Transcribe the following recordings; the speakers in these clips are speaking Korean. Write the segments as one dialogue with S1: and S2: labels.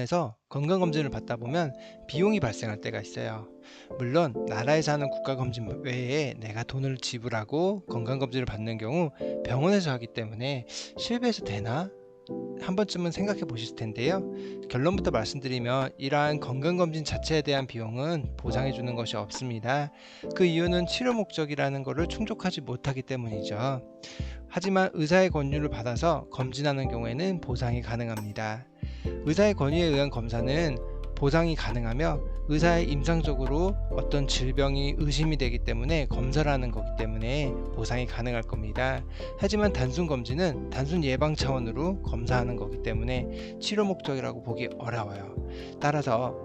S1: 에서 건강검진을 받다 보면 비용이 발생할 때가 있어요. 물론 나라에서 하는 국가검진 외에 내가 돈을 지불하고 건강검진을 받는 경우 병원에서 하기 때문에 실비해서 되나? 한 번쯤은 생각해 보실 텐데요. 결론부터 말씀드리면 이러한 건강검진 자체에 대한 비용은 보상해 주는 것이 없습니다. 그 이유는 치료 목적이라는 것을 충족하지 못하기 때문이죠. 하지만 의사의 권유를 받아서 검진하는 경우에는 보상이 가능합니다. 의사의 권유에 의한 검사는 보상이 가능하며 의사의 임상적으로 어떤 질병이 의심이 되기 때문에 검사를 하는 거기 때문에 보상이 가능할 겁니다. 하지만 단순 검진은 단순 예방 차원으로 검사하는 거기 때문에 치료 목적이라고 보기 어려워요. 따라서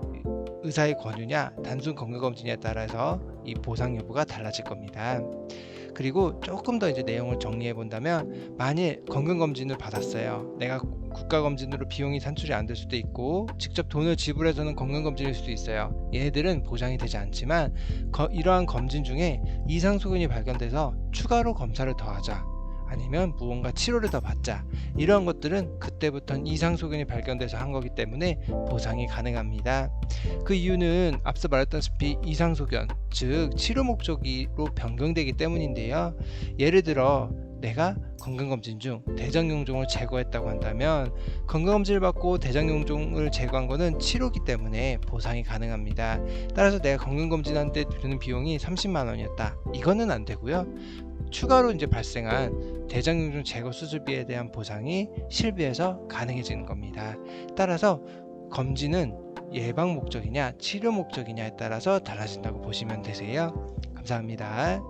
S1: 의사의 권유냐 단순 건강검진에 따라서 이 보상 여부가 달라질 겁니다. 그리고 조금 더 이제 내용을 정리해 본다면 만일 건강검진을 받았어요. 내가 국가검진으로 비용이 산출이 안 될 수도 있고 직접 돈을 지불해서는 건강검진일 수도 있어요. 얘네들은 보장이 되지 않지만 거- 이러한 검진 중에 이상 소견이 발견돼서 추가로 검사를 더 하자. 아니면 무언가 치료를 더 받자. 이러한 것들은 그때부터는 이상 소견이 발견돼서 한 거기 때문에 보상이 가능합니다. 그 이유는 앞서 말했다시피 이상 소견, 즉 치료 목적으로 변경되기 때문인데요. 예를 들어 내가 건강검진 중 대장용종을 제거했다고 한다면 건강검진을 받고 대장용종을 제거한 거는 치료기 때문에 보상이 가능합니다. 따라서 내가 건강검진하는데 드는 비용이 30만 원이었다. 이거는 안 되고요. 추가로 이제 발생한 대장용종 제거 수술비에 대한 보상이 실비에서 가능해지는 겁니다. 따라서 검진은 예방 목적이냐 치료 목적이냐에 따라서 달라진다고 보시면 되세요. 감사합니다.